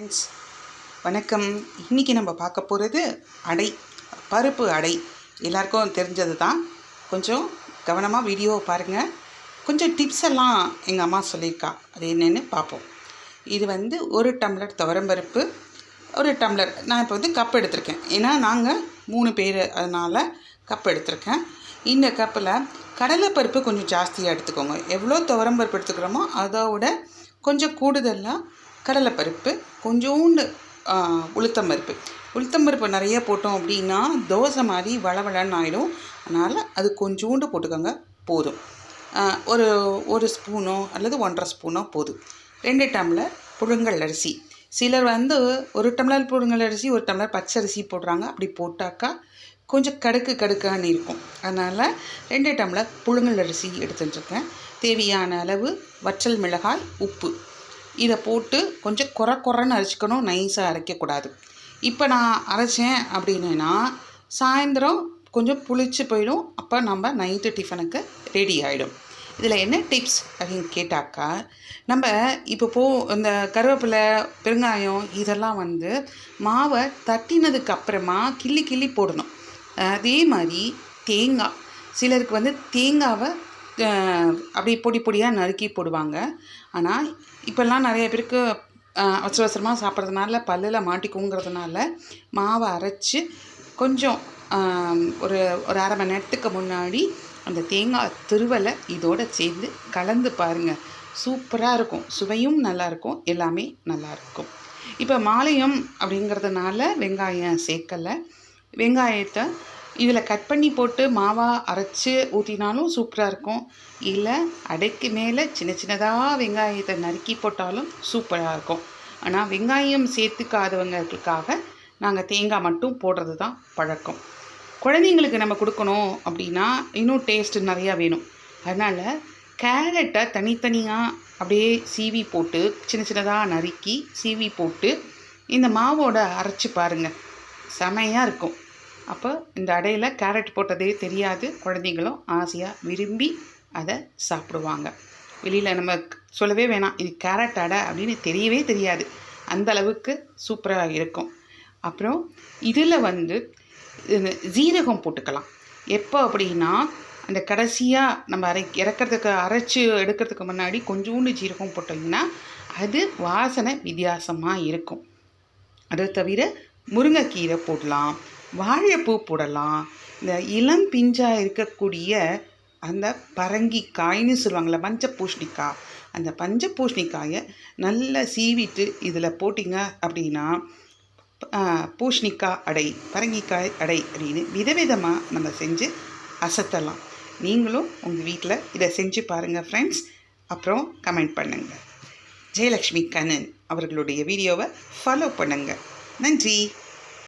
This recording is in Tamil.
ஃப்ரெண்ட்ஸ் வணக்கம். இன்றைக்கி நம்ம பார்க்க போகிறது அடை பருப்பு அடை. எல்லாருக்கும் தெரிஞ்சது தான் கொஞ்சம் கவனமாக வீடியோவை பாருங்கள் கொஞ்சம் டிப்ஸ் எல்லாம் எங்கள் அம்மா சொல்லியிருக்கா. அது என்னென்னு பார்ப்போம். இது வந்து ஒரு டம்ளர் துவரம்பருப்பு ஒரு டம்ளர். நான் இப்போ வந்து கப் எடுத்திருக்கேன். ஏன்னா நாங்கள் மூணு பேர் அதனால் கப் எடுத்திருக்கேன். இந்த கப்பில் கடலைப்பருப்பு கொஞ்சம் ஜாஸ்தியாக எடுத்துக்கோங்க. எவ்வளோ துவரம்பருப்பு எடுத்துக்கிறோமோ அதோட கொஞ்சம் கூடுதலாக கடலைப்பருப்பு கொஞ்சோண்டு உளுத்தம் பருப்பு. உளுத்தம் பருப்பு நிறைய போட்டோம் அப்படின்னா தோசை மாதிரி வளவளன்னு ஆகிடும் அதனால் அது கொஞ்சோண்டு போட்டுக்கோங்க போதும். ஒரு ஒரு ஸ்பூனோ அல்லது ஒன்றரை ஸ்பூனோ போதும். ரெண்டு டம்ளர் புழுங்கல் அரிசி. சிலர் வந்து ஒரு டம்ளர் புழுங்கல் அரிசி ஒரு டம்ளர் பச்சை அரிசி போடுறாங்க. அப்படி போட்டாக்கா கொஞ்சம் கடுக்கு கடுக்கான்னு இருக்கும். அதனால் ரெண்டு டம்ளர் புழுங்கல் அரிசி எடுத்துட்டுருக்கேன். தேவையான அளவு வற்றல் மிளகாய் உப்பு. இதை போட்டு கொஞ்சம் குறை குறைன்னு அரைச்சிக்கணும் நைஸாக அரைக்கக்கூடாது. இப்போ நான் அரைச்சேன் அப்படின்னா சாயந்தரம் கொஞ்சம் புளிச்சு போயிடும். அப்போ நம்ம நைட்டு டிஃபனுக்கு ரெடி ஆகிடும் இதில் என்ன டிப்ஸ் அப்படின்னு கேட்டாக்கா நம்ம இப்போ போ இந்த கருவேப்பிலை பெருங்காயம் இதெல்லாம் வந்து மாவை தட்டினதுக்கு அப்புறமா கிள்ளி கிள்ளி போடணும். அதே மாதிரி தேங்காய். சிலருக்கு வந்து தேங்காவை அப்படி பொடி பொடியாக நறுக்கி போடுவாங்க. ஆனால் இப்போல்லாம் நிறைய பேருக்கு அவசர அவசரமாக சாப்பிட்றதுனால பல்லில் மாட்டிக்குங்கிறதுனால மாவை அரைச்சி கொஞ்சம் ஒரு ஒரு அரை மணி நேரத்துக்கு முன்னாடி அந்த தேங்காய் திருவலை இதோடு சேர்ந்து கலந்து பாருங்கள் சூப்பராக இருக்கும். சுவையும் நல்லாயிருக்கும் எல்லாமே நல்லாயிருக்கும் இப்போ மாலையம் அப்படிங்கிறதுனால வெங்காயம் சேர்க்கலை. வெங்காயத்தை இதில் கட் பண்ணி போட்டு மாவாக அரைச்சி ஊற்றினாலும் சூப்பராக இருக்கும். இல்லை அடைக்கு மேலே சின்ன சின்னதாக வெங்காயத்தை நறுக்கி போட்டாலும் சூப்பராக இருக்கும். ஆனால் வெங்காயம் சேர்த்துக்காதவங்களுக்காக நாங்கள் தேங்காய் மட்டும் போடுறது தான் பழக்கம். குழந்தைங்களுக்கு நம்ம கொடுக்கணும் அப்படின்னா இன்னும் டேஸ்ட் நிறையா வேணும். அதனால் கேரட்டை தனித்தனியாக அப்படியே சீவி போட்டு சின்ன சின்னதாக நறுக்கி சீவி போட்டு இந்த மாவோட அரைச்சி பாருங்கள் செமையாக இருக்கும். அப்போ இந்த அடையில் கேரட் போட்டதே தெரியாது. குழந்தைங்களும் ஆசையாக விரும்பி அதை சாப்பிடுவாங்க. வெளியில் நம்ம சொல்லவே வேணாம். இது கேரட் அடை அப்படின்னு தெரியவே தெரியாது. அந்த அளவுக்கு சூப்பராக இருக்கும். அப்புறம் இதில் வந்து ஜீரகம் போட்டுக்கலாம். எப்போ அப்படின்னா அந்த கடைசியாக நம்ம அரை இறக்கிறதுக்கு அரைச்சி எடுக்கிறதுக்கு முன்னாடி கொஞ்சோண்டு ஜீரகம் போட்டிங்கன்னா அது வாசனை வித்தியாசமாக இருக்கும். அதை தவிர முருங்கைக்கீரை போடலாம். வாழைப்பூ போடலாம். இந்த இளம் பிஞ்சாக இருக்கக்கூடிய அந்த பரங்கிக்காய்னு சொல்லுவாங்கள்ல பஞ்ச பூஷ்ணிக்காய் அந்த பஞ்ச பூஷ்ணிக்காயை நல்லா சீவிட்டு இதில் போட்டிங்க அப்படின்னா பூஷ்ணிக்காய் அடை பரங்கிக்காய் அடை அப்படின்னு விதவிதமாக நம்ம செஞ்சு அசத்தலாம். நீங்களும் உங்கள் வீட்டில் இதை செஞ்சு பாருங்கள் ஃப்ரெண்ட்ஸ் அப்புறம் கமெண்ட் பண்ணுங்கள் ஜெயலக்ஷ்மி கண்ணன் அவர்களுடைய வீடியோவை ஃபாலோ பண்ணுங்கள் நன்றி.